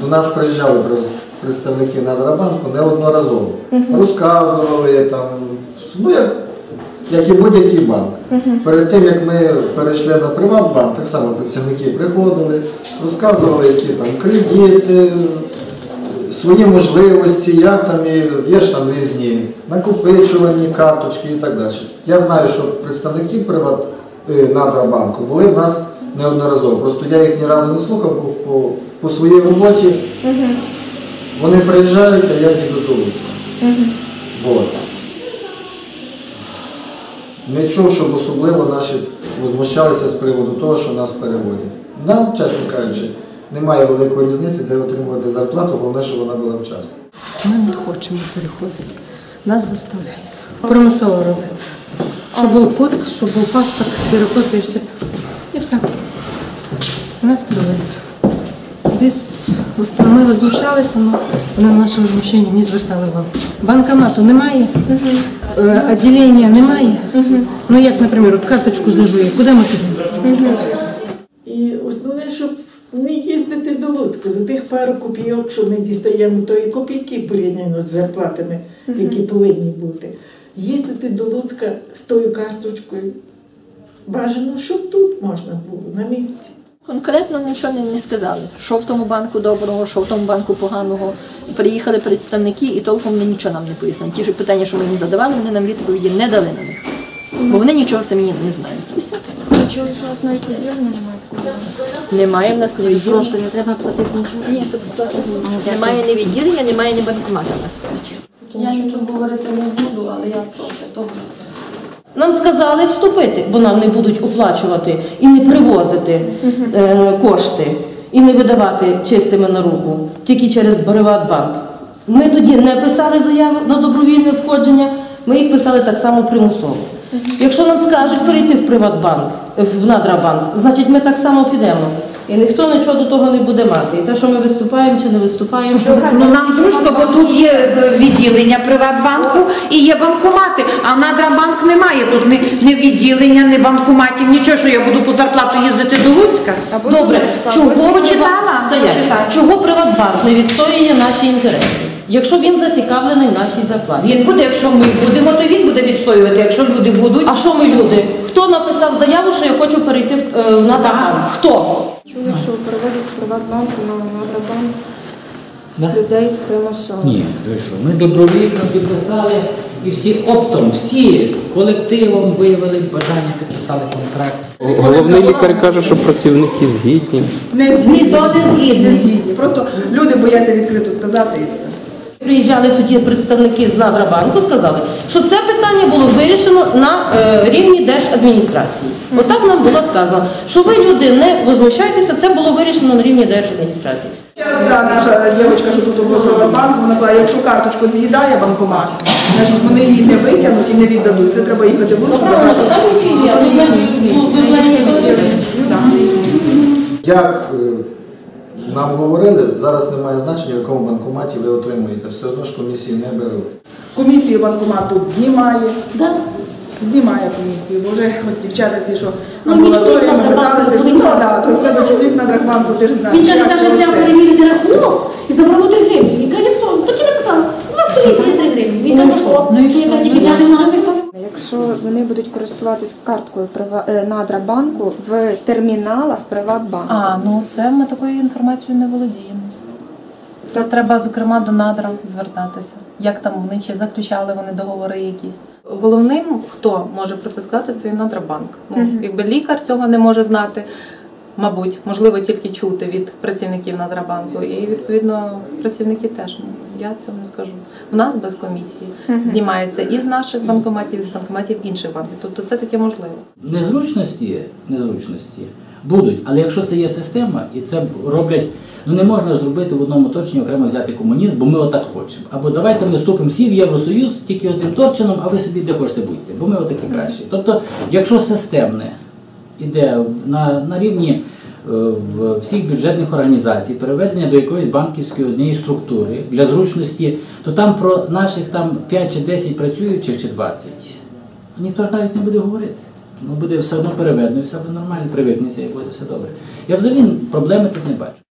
До нас приїжджали представники Надрабанку неодноразово. Розказували там, ну як, як і будь-який банк. Перед тим як ми перейшли на Приватбанк, так само працівники приходили, розказували, які там кредити, свої можливості, як там є ж там різні накопичувальні карточки і так далі. Я знаю, що представники Приват е, Надрабанку були в нас неодноразово. Просто я їх ні разу не слухав по, по, по своїй роботі. Вони приїжджають, а я їду до Луцька. Вот. Не чув, щоб особливо наші возмущалися з приводу того, що нас переводять. Нам, чесно кажучи, немає великої різниці, де отримувати зарплату, головне, щоб вона була вчасна. Ми не хочемо переходити. Нас заставляють. Примусово робиться. Щоб був код, щоб був паспорт, ксерокопія, все. І все. Нас переводять. Без ми возмущалися, але вони на наше возмущення не звертали увагу. Банкомату немає, е, відділення немає. Ну як, наприклад, от карточку зажує, куди ми підемо? І основне, щоб не їздити до Луцька за тих пару копійок, що ми дістаємо, то і копійки порівняно з зарплатами, які повинні бути. Їздити до Луцька з тою карточкою. Бажано, щоб тут можна було на місці. Конкретно нічого не, не сказали. Що в тому банку доброго, що в тому банку поганого. Приїхали представники і толком вони нічого нам не пояснили. Ті ж питання, що ми їм задавали, вони нам відповіді не дали на них. Бо вони нічого самі не знають. І все. Чули, що у вас навіть відділення немає такого? Немає в нас ні відділення. Не треба платити нічого. Ні, то безплатно. Немає ні відділення, немає ні банкомата в нас. Я нічого говорити не буду, але я проти того. Нам сказали вступити, бо нам не будуть оплачувати і не привозити е, кошти, і не видавати чистими на руку, тільки через Приватбанк. Ми тоді не писали заяву на добровільне входження, ми їх писали так само примусово. Якщо нам скажуть перейти в Приватбанк, в Надрабанк, значить ми так само підемо. І ніхто нічого до того не буде мати. І те, що ми виступаємо чи не виступаємо, Ну нам дружко, бо тут є е, відділення Приватбанку і є банкомати, а Надрабанк немає. Тут ні, ні відділення, ні банкоматів, нічого, що я буду по зарплату їздити до Луцька. Добре, чого читала? Стоять. Чого Приватбанк не відстоює наші інтереси? Якщо він зацікавлений в нашій зарплаті. Він буде, якщо ми будемо, то він буде відстоювати. Якщо люди будуть, А що ми люди? Хто написав заяву, що я хочу перейти в, е, в Надрабанк? Хто? Чули, що переводять з Приватбанку на Надрабанк Да? людей примусово. Ні, ви що, ми добровільно підписали і всі оптом, всі колективом виявили бажання, підписали контракт. Головний лікар каже, що працівники згідні. не згідні, Не згідні. Просто люди бояться відкрито сказати і все. Приїжджали тоді представники з Надрабанку, сказали, що це питання було вирішено на е, рівні держадміністрації. Отак нам було сказано, що ви люди не возмущайтеся, це було вирішено на рівні держадміністрації. Та наша дівчинка, що тут у Приватбанку, вона каже, якщо карточку з'їдає банкомат, значить вони її не витягнуть і не віддадуть. Це треба їхати в Так. Як нам говорили, зараз немає значення, в якому банкоматі ви отримуєте. Все одно ж комісії не беруть. Комісію банкомат тут знімає. Да. Знімає комісію, бо вже от дівчата ці, що Ну, амбулаторіями питалися, ну так, то в тебе чоловік на Драгбанку, ти ж знаєш. Він каже, як каже, взяв перевірити рахунок і забрав 3 гривні. Він каже, все, так і написав. У вас комісія 3 гривні. Він каже, що? Ну, я кажу, тільки глянув на гривку. Якщо вони будуть користуватись карткою е, Надрабанку в терміналах Приватбанку. А, ну це ми такою інформацією не володіємо. Це треба, зокрема, до надра звертатися. Як там вони чи заключали вони договори якісь. Головним, хто може про це сказати, це Надрабанк. Ну, якби лікар цього не може знати, мабуть, можливо, тільки чути від працівників Надрабанку. І відповідно працівники теж. Ну, я цього не скажу. У нас без комісії знімається і з наших банкоматів, і з банкоматів інших банків. Тобто це таке можливо. Незручності, незручності будуть, але якщо це є система і це роблять, ну не можна зробити в одному точні окремо взяти комунізм, бо ми отак хочемо. Або давайте ми вступимо всі в Євросоюз тільки одним торчином, а ви собі де хочете будьте, бо ми отакі кращі. Тобто, якщо системне іде на, на рівні е, в всіх бюджетних організацій, переведення до якоїсь банківської однієї структури для зручності, то там про наших там 5 чи 10 працюючих чи 20. Ніхто ж навіть не буде говорити. Ну буде все одно переведено, все буде нормально, привикнеться і буде все добре. Я взагалі проблеми тут не бачу.